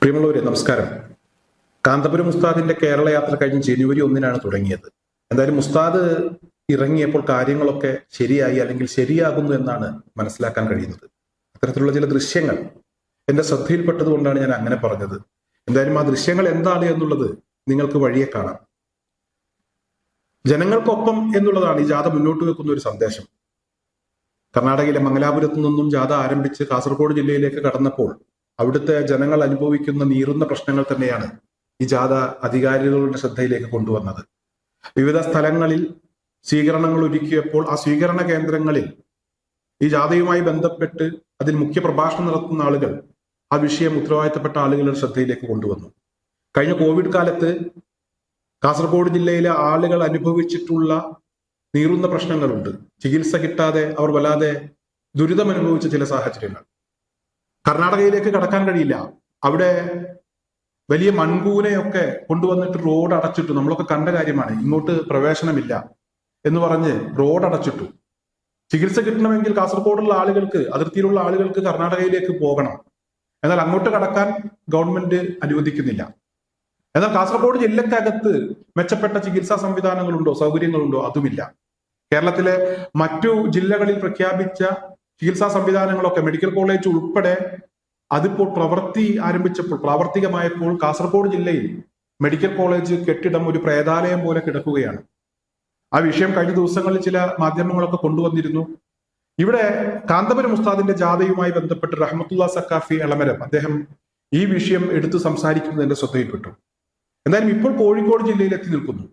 പ്രിയമുള്ളവരെ നമസ്കാരം. കാന്തപുരം ഉസ്താദിന്റെ കേരള യാത്ര കഴിഞ്ഞ് ജനുവരി ഒന്നിനാണ് തുടങ്ങിയത്. എന്തായാലും ഉസ്താദ് ഇറങ്ങിയപ്പോൾ കാര്യങ്ങളൊക്കെ ശരിയായി അല്ലെങ്കിൽ ശരിയാകുന്നു എന്നാണ് മനസ്സിലാക്കാൻ കഴിയുന്നത്. അത്തരത്തിലുള്ള ചില ദൃശ്യങ്ങൾ എന്റെ ശ്രദ്ധയിൽപ്പെട്ടത് കൊണ്ടാണ് ഞാൻ അങ്ങനെ പറഞ്ഞത്. എന്തായാലും ആ ദൃശ്യങ്ങൾ എന്താണ് എന്നുള്ളത് നിങ്ങൾക്ക് വഴിയെ കാണാം. ജനങ്ങൾക്കൊപ്പം എന്നുള്ളതാണ് ഈ ജാഥ മുന്നോട്ട് വെക്കുന്ന ഒരു സന്ദേശം. കർണാടകയിലെ മംഗലാപുരത്തു നിന്നും ജാഥ ആരംഭിച്ച് കാസർഗോഡ് ജില്ലയിലേക്ക് കടന്നപ്പോൾ അവിടുത്തെ ജനങ്ങൾ അനുഭവിക്കുന്ന നീറുന്ന പ്രശ്നങ്ങൾ തന്നെയാണ് ഈ ജാഥ അധികാരികളുടെ ശ്രദ്ധയിലേക്ക് കൊണ്ടുവന്നത്. വിവിധ സ്ഥലങ്ങളിൽ സ്വീകരണങ്ങൾ ഒരുക്കിയപ്പോൾ ആ സ്വീകരണ കേന്ദ്രങ്ങളിൽ ഈ ജാഥയുമായി ബന്ധപ്പെട്ട് അതിൽ മുഖ്യ പ്രഭാഷണം നടത്തുന്ന ആളുകൾ ആ വിഷയം ഉത്തരവാദിത്തപ്പെട്ട ആളുകളുടെ ശ്രദ്ധയിലേക്ക് കൊണ്ടുവന്നു. കഴിഞ്ഞ കോവിഡ് കാലത്ത് കാസർഗോഡ് ജില്ലയിലെ ആളുകൾ അനുഭവിച്ചിട്ടുള്ള നീറുന്ന പ്രശ്നങ്ങളുണ്ട്. ചികിത്സ കിട്ടാതെ അവർ വല്ലാതെ ദുരിതം അനുഭവിച്ച ചില സാഹചര്യങ്ങൾ. കർണാടകയിലേക്ക് കടക്കാൻ കഴിയില്ല. അവിടെ വലിയ മൺകൂനയൊക്കെ കൊണ്ടുവന്നിട്ട് റോഡ് അടച്ചിട്ടു. നമ്മളൊക്കെ കണ്ട കാര്യമാണ് ഇങ്ങോട്ട് പ്രവേശനമില്ല എന്ന് പറഞ്ഞ് റോഡ് അടച്ചിട്ടു. ചികിത്സ കിട്ടണമെങ്കിൽ കാസർഗോഡുള്ള ആളുകൾക്ക് അതിർത്തിയിലുള്ള ആളുകൾക്ക് കർണാടകയിലേക്ക് പോകണം. എന്നാൽ അങ്ങോട്ട് കടക്കാൻ ഗവൺമെന്റ് അനുവദിക്കുന്നില്ല. എന്നാൽ കാസർഗോഡ് ജില്ലക്കകത്ത് മെച്ചപ്പെട്ട ചികിത്സാ സംവിധാനങ്ങളുണ്ടോ സൗകര്യങ്ങളുണ്ടോ അതുമില്ല. കേരളത്തിലെ മറ്റു ജില്ലകളിൽ പ്രഖ്യാപിച്ച ചികിത്സാ സംവിധാനങ്ങളൊക്കെ മെഡിക്കൽ കോളേജ് ഉൾപ്പെടെ അതിപ്പോൾ പ്രവൃത്തി ആരംഭിച്ചപ്പോൾ പ്രാവർത്തികമായപ്പോൾ കാസർഗോഡ് ജില്ലയിൽ മെഡിക്കൽ കോളേജ് കെട്ടിടം ഒരു പ്രേതാലയം പോലെ കിടക്കുകയാണ്. ആ വിഷയം കഴിഞ്ഞ ദിവസങ്ങളിൽ ചില മാധ്യമങ്ങളൊക്കെ കൊണ്ടുവന്നിരുന്നു. ഇവിടെ കാന്തപുരം ഉസ്താദിന്റെ ജാഥയുമായി ബന്ധപ്പെട്ട് റഹ്മത്തുള്ള സക്കാഫി എളമരം അദ്ദേഹം ഈ വിഷയം എടുത്തു സംസാരിക്കുന്നതിന്റെ ശ്രദ്ധയിൽപ്പെട്ടു. എന്തായാലും ഇപ്പോൾ കോഴിക്കോട് ജില്ലയിൽ എത്തി നിൽക്കുന്നു.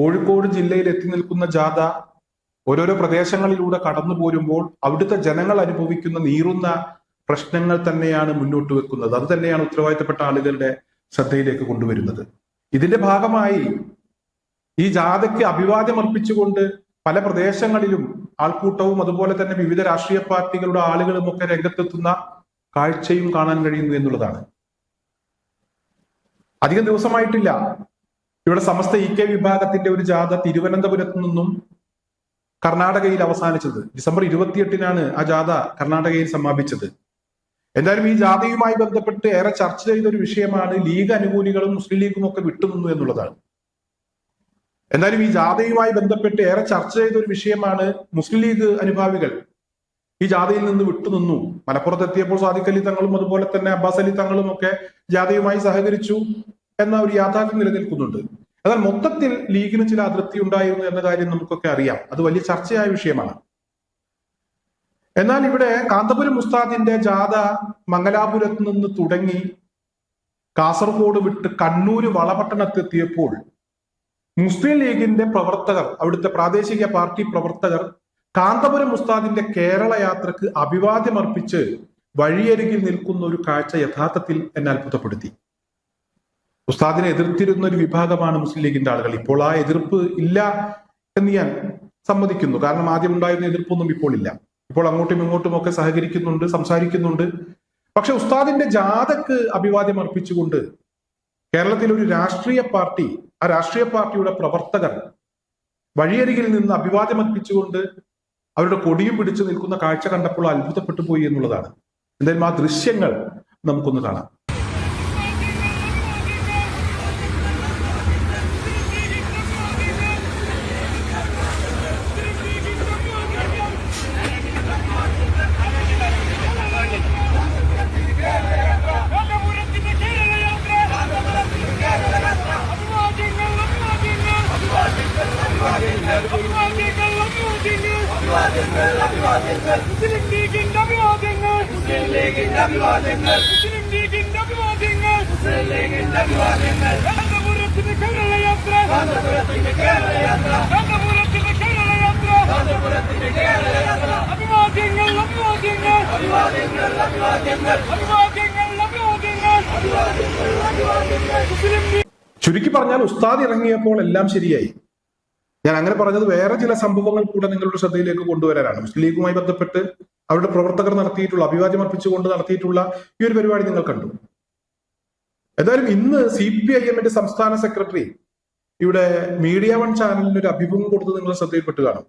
കോഴിക്കോട് ജില്ലയിൽ എത്തി നിൽക്കുന്ന ജാഥ ഓരോരോ പ്രദേശങ്ങളിലൂടെ കടന്നു പോരുമ്പോൾ അവിടുത്തെ ജനങ്ങൾ അനുഭവിക്കുന്ന നീറുന്ന പ്രശ്നങ്ങൾ തന്നെയാണ് മുന്നോട്ട് വെക്കുന്നത്. അത് തന്നെയാണ് ഉത്തരവാദിത്തപ്പെട്ട ആളുകളുടെ ശ്രദ്ധയിലേക്ക് കൊണ്ടുവരുന്നത്. ഇതിന്റെ ഭാഗമായി ഈ ജാഥയ്ക്ക് അഭിവാദ്യം അർപ്പിച്ചുകൊണ്ട് പല പ്രദേശങ്ങളിലും ആൾക്കൂട്ടവും അതുപോലെ തന്നെ വിവിധ രാഷ്ട്രീയ പാർട്ടികളുടെ ആളുകളും ഒക്കെ രംഗത്തെത്തുന്ന കാഴ്ചയും കാണാൻ കഴിയുന്നു എന്നുള്ളതാണ്. അധികം ദിവസമായിട്ടില്ല. ഇവിടെ സമസ്ത ഇ കെ വിഭാഗത്തിന്റെ ഒരു ജാഥ തിരുവനന്തപുരത്ത് നിന്നും കർണാടകയിൽ അവസാനിച്ചത്. ഡിസംബർ ഇരുപത്തിയെട്ടിനാണ് ആ ജാഥ കർണാടകയിൽ സമാപിച്ചത്. എന്തായാലും ഈ ജാഥയുമായി ബന്ധപ്പെട്ട് ഏറെ ചർച്ച ചെയ്ത ഒരു വിഷയമാണ് ലീഗ് അനുകൂലികളും മുസ്ലിം ലീഗും ഒക്കെ വിട്ടുനിന്നു എന്നുള്ളതാണ്. എന്തായാലും ഈ ജാഥയുമായി ബന്ധപ്പെട്ട് ഏറെ ചർച്ച ചെയ്ത ഒരു വിഷയമാണ് മുസ്ലിം ലീഗ് അനുഭാവികൾ ഈ ജാഥയിൽ നിന്ന് വിട്ടുനിന്നു. മലപ്പുറത്ത് എത്തിയപ്പോൾ സാദിഖ് അലി തങ്ങളും അതുപോലെ തന്നെ അബ്ബാസ് അലി തങ്ങളും ഒക്കെ ജാഥയുമായി സഹകരിച്ചു. എന്ന ഒരു യാഥാർത്ഥ്യം നിലനിൽക്കുന്നുണ്ട്. എന്നാൽ മൊത്തത്തിൽ ലീഗിന് ചില അതൃപ്തി ഉണ്ടായിരുന്നു എന്ന കാര്യം നമുക്കൊക്കെ അറിയാം. അത് വലിയ ചർച്ചയായ വിഷയമാണ്. എന്നാൽ ഇവിടെ കാന്തപുരം ഉസ്താദിന്റെ ജാഥ മംഗലാപുരത്ത് നിന്ന് തുടങ്ങി കാസർഗോഡ് വിട്ട് കണ്ണൂര് വളപട്ടണത്തെത്തിയപ്പോൾ മുസ്ലിം ലീഗിന്റെ പ്രവർത്തകർ അവിടുത്തെ പ്രാദേശിക പാർട്ടി പ്രവർത്തകർ കാന്തപുരം ഉസ്താദിന്റെ കേരള യാത്രയ്ക്ക് അഭിവാദ്യമർപ്പിച്ച് വഴിയരികിൽ നിൽക്കുന്ന ഒരു കാഴ്ച യഥാർത്ഥത്തിൽ എന്നെ അത്ഭുതപ്പെടുത്തി. ഉസ്താദിനെ എതിർത്തിരുന്ന ഒരു വിഭാഗമാണ് മുസ്ലിം ലീഗിന്റെ ആളുകൾ. ഇപ്പോൾ ആ എതിർപ്പ് ഇല്ല എന്ന് ഞാൻ സമ്മതിക്കുന്നു. കാരണം ആദ്യം ഉണ്ടായിരുന്ന എതിർപ്പൊന്നും ഇപ്പോൾ ഇല്ല. ഇപ്പോൾ അങ്ങോട്ടും ഇങ്ങോട്ടും ഒക്കെ സഹകരിക്കുന്നുണ്ട് സംസാരിക്കുന്നുണ്ട്. പക്ഷെ ഉസ്താദിന്റെ ജാഥക്ക് അഭിവാദ്യം അർപ്പിച്ചുകൊണ്ട് കേരളത്തിൽ ഒരു രാഷ്ട്രീയ പാർട്ടി ആ രാഷ്ട്രീയ പാർട്ടിയുടെ പ്രവർത്തകർ വഴിയരികിൽ നിന്ന് അഭിവാദ്യം അർപ്പിച്ചുകൊണ്ട് അവരുടെ കൊടിയും പിടിച്ചു നിൽക്കുന്ന കാഴ്ച കണ്ടപ്പോൾ അത്ഭുതപ്പെട്ടു പോയി എന്നുള്ളതാണ്. എന്തായാലും ആ ദൃശ്യങ്ങൾ നമുക്കൊന്ന് കാണാം. ചുരുക്കി പറഞ്ഞാൽ ഉസ്താദ് ഇറങ്ങിയപ്പോൾ എല്ലാം ശരിയായി. ഞാൻ അങ്ങനെ പറഞ്ഞത് വേറെ ചില സംഭവങ്ങൾ കൂടെ നിങ്ങളുടെ ശ്രദ്ധയിലേക്ക് കൊണ്ടുവരാനാണ്. മുസ്ലിം ലീഗുമായി ബന്ധപ്പെട്ട് അവരുടെ പ്രവർത്തകർ നടത്തിയിട്ടുള്ള അഭിവാദ്യം അർപ്പിച്ചുകൊണ്ട് നടത്തിയിട്ടുള്ള ഈ ഒരു പരിപാടി നിങ്ങൾ കണ്ടു. എന്തായാലും ഇന്ന് സി പി ഐ എമ്മിന്റെ സംസ്ഥാന സെക്രട്ടറി ഇവിടെ മീഡിയ വൺ ചാനലിന് ഒരു അഭിമുഖം കൊടുത്ത് നിങ്ങൾ ശ്രദ്ധയിൽപ്പെട്ട് കാണും.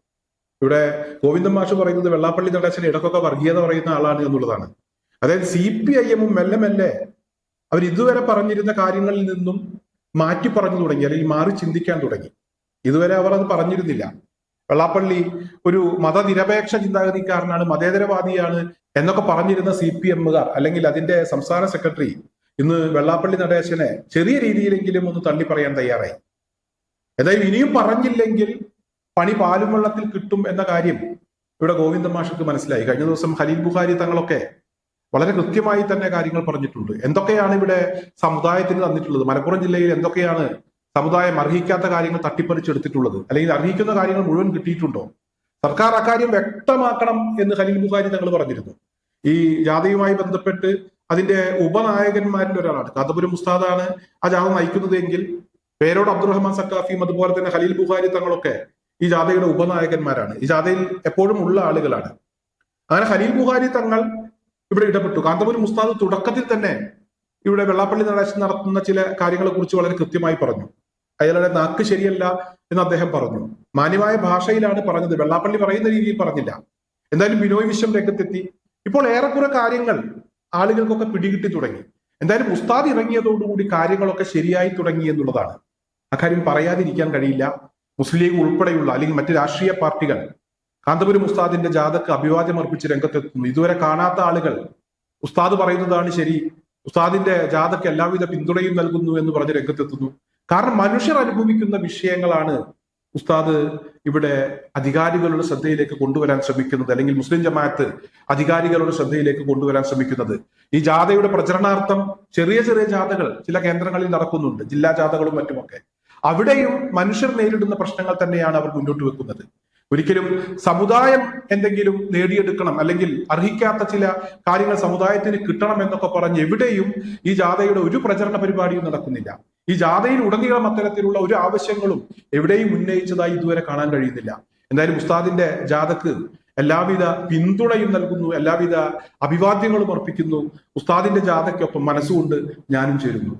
ഇവിടെ ഗോവിന്ദൻ മാഷ് പറയുന്നത് വെള്ളാപ്പള്ളി നടേശൻ ഇടക്കൊക്കെ വർഗീയത പറയുന്ന ആളാണ് എന്നുള്ളതാണ്. അതായത് സി പി ഐ എമ്മും മെല്ലെ മെല്ലെ അവർ ഇതുവരെ പറഞ്ഞിരുന്ന കാര്യങ്ങളിൽ നിന്നും മാറ്റി പറഞ്ഞു തുടങ്ങി അല്ലെങ്കിൽ മാറി ചിന്തിക്കാൻ തുടങ്ങി. ഇതുവരെ അവർ അത് പറഞ്ഞിരുന്നില്ല. വെള്ളാപ്പള്ളി ഒരു മതനിരപേക്ഷ ചിന്താഗതിക്കാരനാണ് മതേതരവാദിയാണ് എന്നൊക്കെ പറഞ്ഞിരുന്ന സി പി എമ്മുകാർ അല്ലെങ്കിൽ അതിന്റെ സംസ്ഥാന സെക്രട്ടറി ഇന്ന് വെള്ളാപ്പള്ളി നടേശനെ ചെറിയ രീതിയിലെങ്കിലും ഒന്ന് തള്ളി പറയാൻ തയ്യാറായി. ഏതായാലും ഇനിയും പറഞ്ഞില്ലെങ്കിൽ പണി പാലും വെള്ളത്തിൽ കിട്ടും എന്ന കാര്യം ഇവിടെ ഗോവിന്ദ മാഷക്ക് മനസ്സിലായി. കഴിഞ്ഞ ദിവസം ഖലീൽ ബുഖാരി തങ്ങളൊക്കെ വളരെ കൃത്യമായി തന്നെ കാര്യങ്ങൾ പറഞ്ഞിട്ടുണ്ട്. എന്തൊക്കെയാണ് ഇവിടെ സമുദായത്തിന് തന്നിട്ടുള്ളത്? മലപ്പുറം ജില്ലയിൽ എന്തൊക്കെയാണ് സമുദായം അർഹിക്കാത്ത കാര്യങ്ങൾ തട്ടിപ്പറിച്ചെടുത്തിട്ടുള്ളത് അല്ലെങ്കിൽ അർഹിക്കുന്ന കാര്യങ്ങൾ മുഴുവൻ കിട്ടിയിട്ടുണ്ടോ? സർക്കാർ അക്കാര്യം വ്യക്തമാക്കണം എന്ന് ഖലീൽ ബുഖാരി തങ്ങൾ പറഞ്ഞിരുന്നു. ഈ ജാഥയുമായി ബന്ധപ്പെട്ട് അതിന്റെ ഉപനായകന്മാരിൽ ഒരാളാണ് കാന്തപുരം മുസ്താദാണ് ആ ജാഥ നയിക്കുന്നത് എങ്കിൽ പേരോട് അബ്ദുറഹ്മാൻ സക്കാഫിയും അതുപോലെ തന്നെ ഖലീൽ ബുഖാരി തങ്ങളൊക്കെ ഈ ജാഥയുടെ ഉപനായകന്മാരാണ്. ഈ ജാഥയിൽ എപ്പോഴും ഉള്ള ആളുകളാണ്. അങ്ങനെ ഖലീൽ ബുഖാരി തങ്ങൾ ഇവിടെ ഇടപെട്ടു. കാന്തപുരം മുസ്താദ് തുടക്കത്തിൽ തന്നെ ഇവിടെ വെള്ളാപ്പള്ളി നടേശൻ നടത്തുന്ന ചില കാര്യങ്ങളെ കുറിച്ച് വളരെ കൃത്യമായി പറഞ്ഞു. അയാളുടെ നാക്ക് ശരിയല്ല എന്ന് അദ്ദേഹം പറഞ്ഞു. മാന്യമായ ഭാഷയിലാണ് പറഞ്ഞത്. വെള്ളാപ്പള്ളി പറയുന്ന രീതിയിൽ പറഞ്ഞില്ല. എന്തായാലും ബിനോയ് വിശ്വം രംഗത്തെത്തി. ഇപ്പോൾ ഏറെക്കുറെ കാര്യങ്ങൾ ആളുകൾക്കൊക്കെ പിടികിട്ടി തുടങ്ങി. എന്തായാലും ഉസ്താദ് ഇറങ്ങിയതോടുകൂടി കാര്യങ്ങളൊക്കെ ശരിയായി തുടങ്ങി എന്നുള്ളതാണ്. അക്കാര്യം പറയാതിരിക്കാൻ കഴിയില്ല. മുസ്ലിം ലീഗ് ഉൾപ്പെടെയുള്ള അല്ലെങ്കിൽ മറ്റ് രാഷ്ട്രീയ പാർട്ടികൾ കാന്തപുരം ഉസ്താദിന്റെ ജാഥക്ക് അഭിവാദ്യം അർപ്പിച്ച് രംഗത്തെത്തുന്നു. ഇതുവരെ കാണാത്ത ആളുകൾ ഉസ്താദ് പറയുന്നതാണ് ശരി. ഉസ്താദിന്റെ ജാഥക്ക് എല്ലാവിധ പിന്തുണയും നൽകുന്നു എന്ന് പറഞ്ഞ് രംഗത്തെത്തുന്നു. കാരണം മനുഷ്യർ അനുഭവിക്കുന്ന വിഷയങ്ങളാണ് ഉസ്താദ് ഇവിടെ അധികാരികളുടെ ശ്രദ്ധയിലേക്ക് കൊണ്ടുവരാൻ ശ്രമിക്കുന്നത് അല്ലെങ്കിൽ മുസ്ലിം ജമാഅത്ത് അധികാരികളുടെ ശ്രദ്ധയിലേക്ക് കൊണ്ടുവരാൻ ശ്രമിക്കുന്നത്. ഈ ജാഥയുടെ പ്രചരണാർത്ഥം ചെറിയ ചെറിയ ജാഥകൾ ചില കേന്ദ്രങ്ങളിൽ നടക്കുന്നുണ്ട് ജില്ലാ ജാഥകളും മറ്റുമൊക്കെ. അവിടെയും മനുഷ്യർ നേരിടുന്ന പ്രശ്നങ്ങൾ തന്നെയാണ് അവർ മുന്നോട്ട് വെക്കുന്നത്. ഒരിക്കലും സമുദായം എന്തെങ്കിലും നേടിയെടുക്കണം അല്ലെങ്കിൽ അർഹിക്കാത്ത ചില കാര്യങ്ങൾ സമുദായത്തിന് കിട്ടണം എന്നൊക്കെ പറഞ്ഞ് എവിടെയും ഈ ജാഥയുടെ ഒരു പ്രചരണ പരിപാടിയും നടക്കുന്നില്ല. ഈ ജാഥയിൽ ഉടനീളം അത്തരത്തിലുള്ള ഒരു ആവശ്യങ്ങളും എവിടെയും ഉന്നയിച്ചതായി ഇതുവരെ കാണാൻ കഴിയുന്നില്ല. എന്തായാലും ഉസ്താദിന്റെ ജാഥക്ക് എല്ലാവിധ പിന്തുണയും നൽകുന്നു എല്ലാവിധ അഭിവാദ്യങ്ങളും അർപ്പിക്കുന്നു. ഉസ്താദിന്റെ ജാഥയ്ക്കൊപ്പം മനസ്സുകൊണ്ട് ഞാനും ചേരുന്നു.